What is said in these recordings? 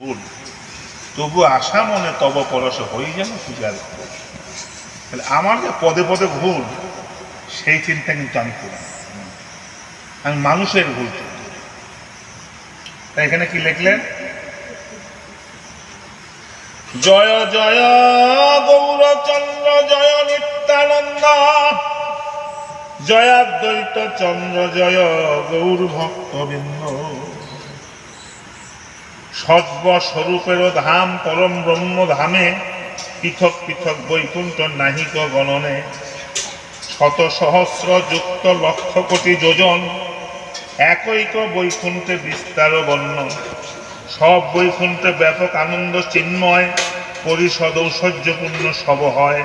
ভুল। তবু আশা মনে তব পরশ হয়ে যেন পূজার তাহলে আমার যে পদে পদে ভুল, সেই চিন্তা কিন্তু আমি করি আমি মানুষের ভুল তাই এখানে কি লিখলেন? জয় জয়, গৌরচন্দ্র, জয় নিত্যানন্দ। জয়াদ্বৈত চন্দ্র জয় গৌর ভক্তবৃন্দ সর্বস্বরূপের ধাম, পরম ব্রহ্ম ধামে পৃথক পৃথক বৈকুণ্ঠ নাহিক গণনে। শত সহস্র যুক্ত লক্ষ কোটি যোজন, একৈক বৈকুণ্ঠে বিস্তার বর্ণ। সব বৈকুণ্ঠে ব্যাপক আনন্দ চিন্ময়, পরিষদ ঐশ্বর্যপূর্ণ সব হয়।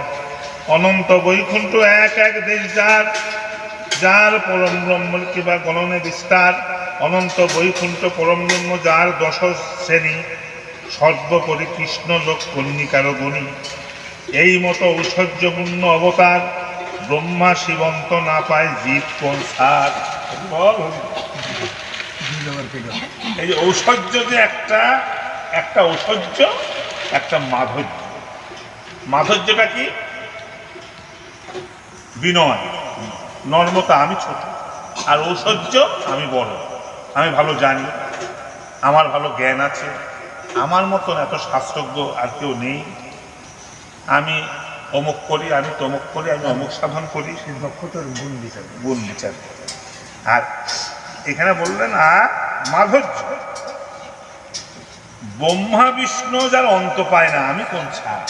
অনন্ত বৈকুণ্ঠ এক এক দেশ যার যার পরম ব্রহ্ম কিবা গণনে বিস্তার। অনন্ত বৈকুণ্ঠ পরম ব্রহ্ম যার দশ শ্রেণি, সর্বোপরি কৃষ্ণ লোক কন্যিকার গণী। এই মতো ঐশ্বর্যপূর্ণ অবতার ব্রহ্মা শিবন্ত না পায় জীব কোন সার। এই যে যে একটা একটা ঐশ্বর্য একটা মাধুর্য। মাধুর্যটা কি? বিনয়। নর্মতা আমি ছোট, আর ঐশ্বর্য আমি বড়। আমি ভালো জানি আমার ভালো জ্ঞান আছে আমার মতন এত শাস্ত্রজ্ঞ আর কেউ নেই। আমি অমুক করি আমি তমুক করি আমি অমুক সাধন করি। সেই দক্ষতার গুণ বিচার গুণ বিচার আর এখানে বললেন আর মাধুর্য ব্রহ্মা বিষ্ণু যার অন্ত পায় না আমি কোন ছাড়?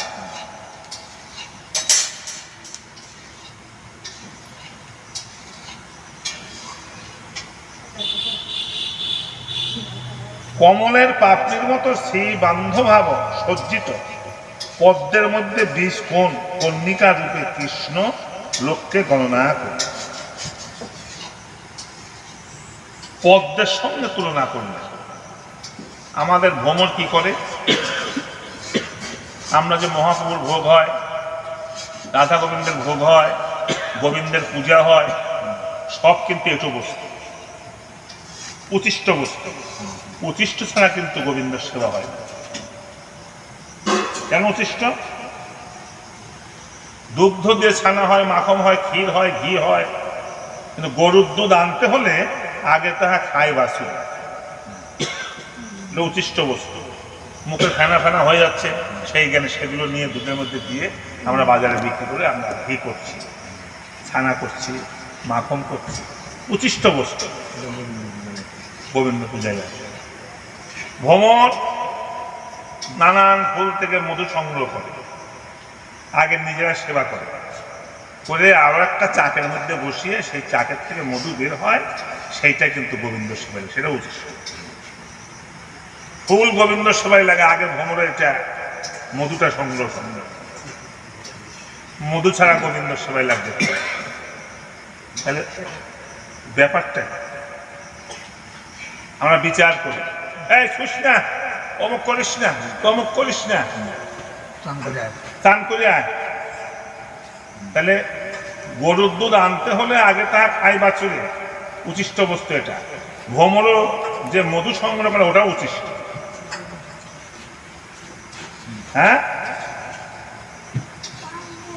কমলের পাপড়ির মতো সেই বান্ধভাব সজ্জিত। পদ্মের মধ্যে বিষ কোন কন্যিকা রূপে কৃষ্ণ লোককে গণনা করে। পদ্মের সঙ্গে তুলনা করলে আমাদের ভ্রমণ কি করে? আমরা যে মহাপ্রভুর ভোগ হয়, রাধা গোবিন্দের ভোগ হয়, গোবিন্দের পূজা হয়, সব কিন্তু এটো বস্তু উচিষ্ট বস্তু। উচিষ্ট ছাড়া কিন্তু গোবিন্দের সেবা হয় না। কেন উচিষ্ট দুগ্ধ দিয়ে ছানা হয়, মাখন হয়, ক্ষীর হয়, ঘি হয়, কিন্তু গরুর দুধ আনতে হলে আগে তাহা খাই বাসু উচিষ্ট বস্তু। মুখে ফেনা ফেনা হয়ে যাচ্ছে, সেই জ্ঞানে সেগুলো নিয়ে দুধের মধ্যে দিয়ে আমরা বাজারে বিক্রি করে আমরা ঘি করছি, ছানা করছি, মাখন করছি। উচিষ্ট বস্তু। গোবিন্দ পূজায় ভ্রমণ নানান ফুল থেকে মধু সংগ্রহ করে। আগে নিজেরা সেবা করে। করে আরও একটা চাকের মধ্যে বসিয়ে সেই চাকের থেকে মধু বের হয় সেইটা কিন্তু গোবিন্দ সেবাই, সেটা উচিত। ফুল গোবিন্দ সেবাই লাগে, আগে ভ্রমণের এটা মধুটা সংগ্রহ সংগ্রহ মধু ছাড়া গোবিন্দ সেবাই লাগবে তাহলে ব্যাপারটা আমরা বিচার করি। এই শুস না অমুক করিস না তমুক করিস না। চান করে আয়। তাহলে গরুর দুধ আনতে হলে আগে তা খাই বাছুরে। উচিষ্ট বস্তু এটা। ভ্রমরও যে মধু সংগ্রহ করে ওটা উচিষ্ট। হ্যাঁ?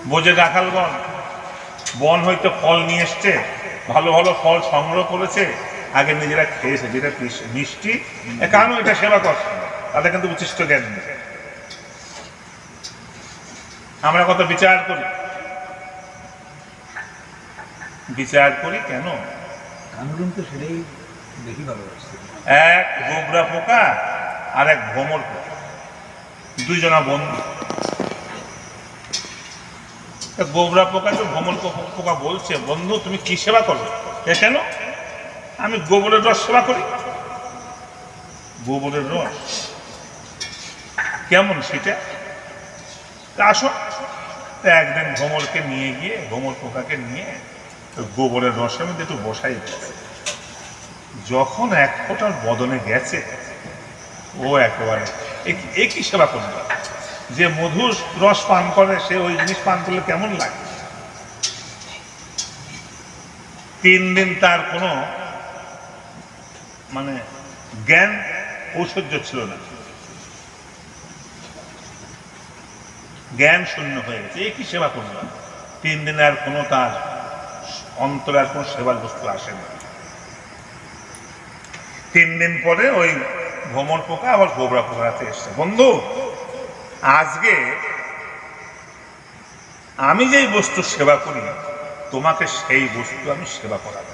বোঝে রাখালগণ বন হইতে ফল নিয়ে এসছে ভালো ভালো ফল সংগ্রহ করেছে। আগে নিজেরা খেয়েছে যেটা মিষ্টি কেন এটা সেবা করছে তাদের কিন্তু উচিষ্ট জ্ঞান নেই। আমরা কত বিচার করি? বিচার করি কেন? কানুরুম তো সেটাই বেশি ভালোবাসছে এক গোবরা পোকা আর এক ভ্রমর পোকা। দুইজনা বন্ধু। গোবরা পোকা তো ভ্রমর পোকা বলছে বন্ধু তুমি কি সেবা করো এ কেন? আমি গোবরের রস সেবা করি। গোবরের রস? কেমন সেটা? আসো। একদিন ভ্রমরকে নিয়ে গিয়ে ভ্রমর পোকাকে নিয়ে গোবরের রসের মধ্যে একটু বসাই যখন এক ফোঁটার বদনে গেছে, ও একেবারে এ- এ কি সেবা করবে যে মধুর রস পান করে, সে ওই জিনিস পান করলে কেমন লাগে? তিন দিন তার কোনো মানে জ্ঞান ঐশ্বর্য ছিল না। জ্ঞান শূন্য হয়ে গেছে। এ কি সেবা করলাম তিন দিনে আর কোনো তার অন্তরে আর কোনো সেবার বস্তু আসে না। তিন দিন পরে ওই ভ্রমণ পোকা আবার গোবরা পোকাতে এসছে। বন্ধু, আজকে আমি যেই বস্তু সেবা করি, তোমাকে সেই বস্তু আমি সেবা করাবো।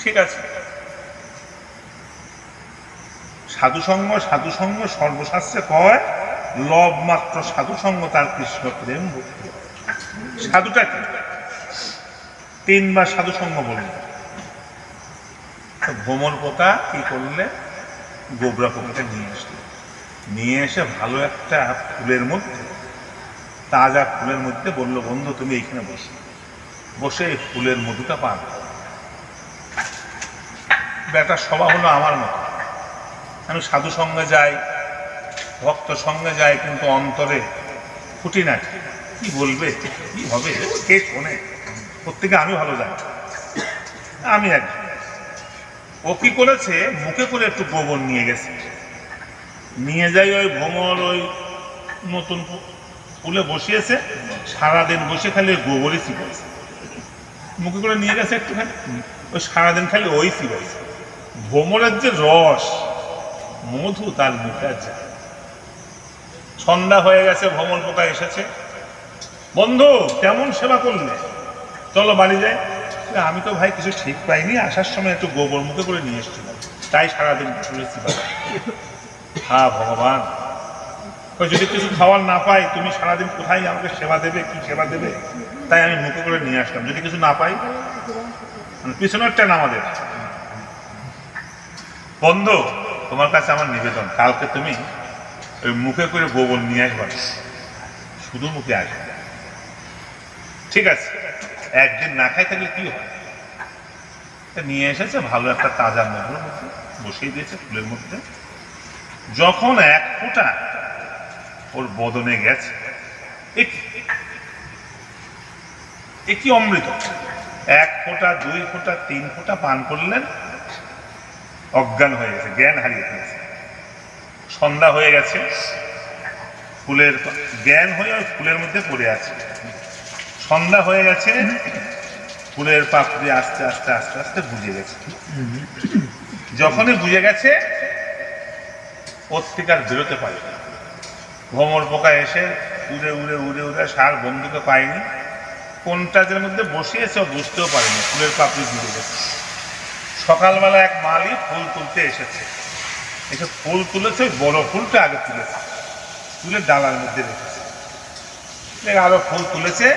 ঠিক আছে? সাধুসঙ্গ সাধুসঙ্গ সর্বশাস্ত্রে কয়, লব মাত্র সাধুসঙ্গ, তার কৃষ্ণ প্রেম ভক্তি সাধুটা কি? তিনবার সাধুসঙ্গ বললেন তো ভ্রমর পোকা কি করলে? গোবরা পোকাটা নিয়ে আসলো। নিয়ে এসে ভালো একটা ফুলের মধ্যে, তাজা ফুলের মধ্যে বলল, বন্ধু, তুমি এইখানে বসো। বসে এই ফুলের মধুটা পান। বেটার স্বভাব হলো আমার মতো। আমি সাধু সঙ্গে যাই, ভক্ত সঙ্গে যাই, কিন্তু অন্তরে ফুটি না কি বলবে? কি হবে? কে শোনে? প্রত্যেকে আমি ভালো জানি। আমি একজন। ও কি করেছে? মুখে করে একটু গোবর নিয়ে গেছে। নিয়ে যাই ওই ভ্রমর ওই নতুন ফুলে বসিয়েছে। সারাদিন বসে খালি ওই গোবরই চিপেছে মুখে করে নিয়ে গেছে একটুখানি। ওই সারাদিন খালি ওই চিপেছে ভ্রমরের যে রস মধু তার মুখে সন্ধ্যা হয়ে গেছে, ভ্রমণ পোকা এসেছে? বন্ধু, কেমন সেবা করলে? চলো বাড়ি যাই। আমি তো ভাই কিছু ঠিক পাইনি, আসার সময় একটু গোবর মুখে করে নিয়ে এসেছিলাম। তাই সারাদিন বাবা হ্যাঁ ভগবান। যদি কিছু খাওয়ার না পাই, তুমি সারাদিন কোথায় আমাকে সেবা দেবে, কি সেবা দেবে? তাই আমি মুখে করে নিয়ে আসলাম। যদি কিছু না পাই মানে পিছনেরটা না আমাদের। বন্ধু তোমার কাছে আমার নিবেদন, কালকে তুমি ওই মুখে করে গোবর নিয়ে আসবা। শুধু মুখে আসবে। ঠিক আছে, একদিন না খাই থাকলে কি হয়? নিয়ে এসেছে, ভালো একটা তাজা মধুর মধ্যে বসিয়ে দিয়েছে, ফুলের মধ্যে। যখন এক ফোঁটা ওর বদনে গেছে, এ কি- এ কি অমৃত? এক ফোঁটা, দুই ফোঁটা, তিন ফোঁটা পান করলেন অজ্ঞান হয়ে গেছে, জ্ঞান হারিয়ে ফেলেছে। সন্ধ্যা হয়ে গেছে, ফুলের জ্ঞান হয়ে ওই ফুলের মধ্যে পড়ে আছে। সন্ধ্যা হয়ে গেছে, ফুলের পাপড়ি আস্তে আস্তে আস্তে আস্তে বুঝে গেছে। যখনই বুঝে গেছে আর বেরোতে পারে। ভ্রমর পোকা এসে উড়ে উড়ে উড়ে উড়ে সার বন্ধুকে পায়নি। কোনটা মধ্যে বসিয়েছে বুঝতেও পারেনি, ফুলের পাপড়ি বুঝে গেছে। সকালবেলা এক মালি ফুল তুলতে এসেছে। এসে ফুল তুলেছে, ওই বড় ফুলটা আগে তুলেছে তুলে ডালার মধ্যে রেখেছে। আরও ফুল তুলেছে।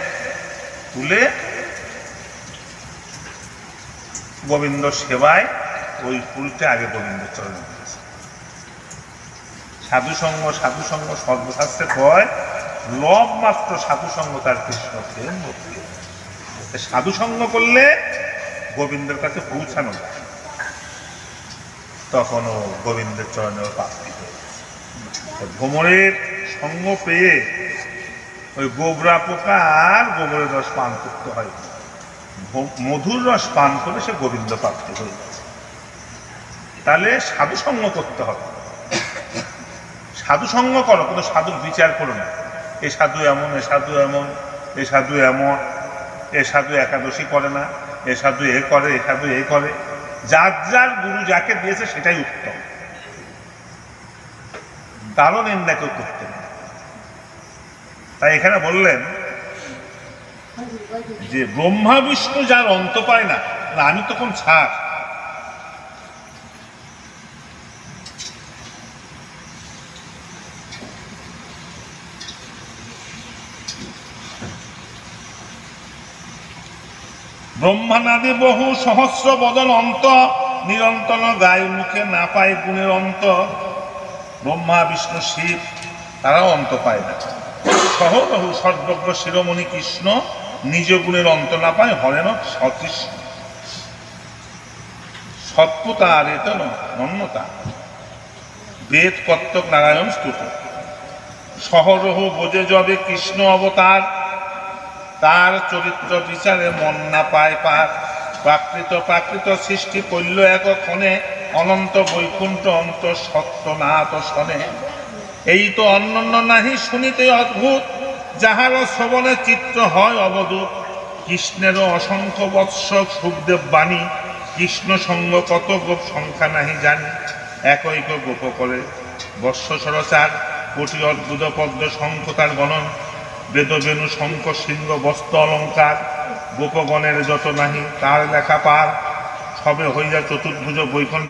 তুলে গোবিন্দ সেবায় ওই ফুলটা আগে গোবিন্দ চরণে দিয়েছে। সাধু সঙ্গ সাধু সঙ্গ সর্বশাস্ত্রে কয় লব মাত্র সাধু সঙ্গ তার কৃষ্ণ প্রেম ভক্তি তা সাধু সঙ্গ করলে গোবিন্দের কাছে পৌঁছানো যায়। তখন ও গোবিন্দের চরণে প্রাপ্তি ভ্রমণের সঙ্গ পেয়ে ওই গোবরা পোকা আর গোবরের রস পান করতে হয়। মধুর রস পান করে সে গোবিন্দ প্রাপ্তি হয়ে গেছে তাহলে সাধু সঙ্গ করতে হবে। সাধু সঙ্গ করো কিন্তু সাধুর বিচার করো না। এ সাধু এমন, এ সাধু এমন, এ সাধু এমন, এ সাধু একাদশী করে না। এ সাধু এ করে এ সাধু এ করে। যার যার গুরু যাকে দিয়েছে সেটাই উত্তম। তারও নিন্দা কেউ করতে তাই এখানে বললেন যে ব্রহ্মা বিষ্ণু যার অন্ত পায় না, আমি তখন ছাড়। ব্রহ্মানাদি বহু সহস্র বদল অন্ত নিরন্তন গায় মুখে না পায় গুণের অন্ত। ব্রহ্মা, বিষ্ণু, শিব, তারাও অন্ত পায় না। সহবহু সর্বজ্ঞ শিরোমণি কৃষ্ণ নিজ গুণের অন্ত না পায় হরেন সতৃষ্ণ সত্যতা আর এত নন্যতা বেদ কর্তক নারায়ণ স্তুত। সহরহ বোঝে যবে কৃষ্ণ অবতার তার চরিত্র বিচারে মন না পায় পার। প্রাকৃত প্রাকৃত সৃষ্টি করল একক্ষণে অনন্ত বৈকুণ্ঠ অন্ত সত্য নাথ শনে এই তো অন্যান্য নাহি শুনিতে অদ্ভুত, যাহার শ্রবণে চিত্র হয় অবদূত কৃষ্ণেরও অসংখ্য বৎস সুখদেব বাণী, কৃষ্ণ সঙ্গ কত গোপ সংখ্যা নাহি জানি। একৈক গোপ করে বৎস সরচার কোটি অদ্ভুত পদ্ম শঙ্খ তার গণন বেদ বেনু শঙ্খ সিংহ বস্ত্র অলঙ্কার গোপগণের যত নাহি, তার লেখা পার সবে হইয়া চতুর্ভুজ বৈকুণ্ঠ